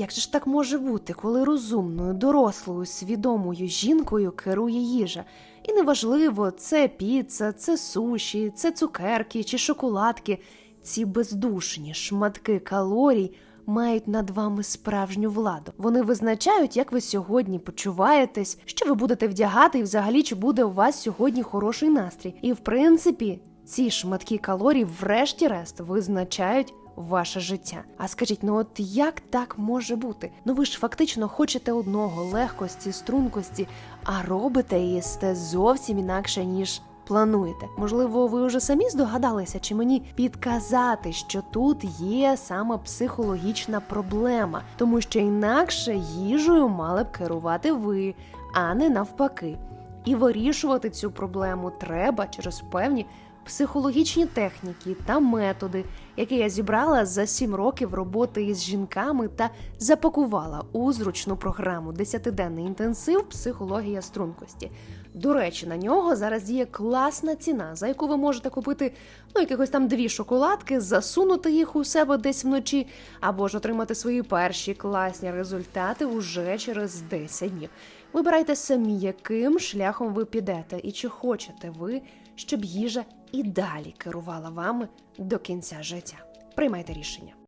Як же ж так може бути, коли розумною, дорослою, свідомою жінкою керує їжа? І неважливо, це піца, це суші, це цукерки чи шоколадки. Ці бездушні шматки калорій мають над вами справжню владу. Вони визначають, як ви сьогодні почуваєтесь, що ви будете вдягати, і взагалі чи буде у вас сьогодні хороший настрій. І в принципі, ці шматки калорій, врешті-решт, визначають. Ваше життя. А скажіть, ну от як так може бути? Ну ви ж фактично хочете одного легкості, стрункості, а робите і їсте зовсім інакше, ніж плануєте. Можливо, ви вже самі здогадалися, чи мені підказати, що тут є саме психологічна проблема, тому що інакше їжею мали б керувати ви, а не навпаки. І вирішувати цю проблему треба через певні психологічні техніки та методи, які я зібрала за 7 років роботи із жінками та запакувала у зручну програму «10-денний інтенсив психологія стрункості. До речі, на нього зараз діє класна ціна, за яку ви можете купити ну, якихось там дві шоколадки, засунути їх у себе десь вночі, або ж отримати свої перші класні результати уже через 10 днів. Вибирайте самі, яким шляхом ви підете, і чи хочете ви, щоб їжа і далі керувала вами до кінця життя. Приймайте рішення.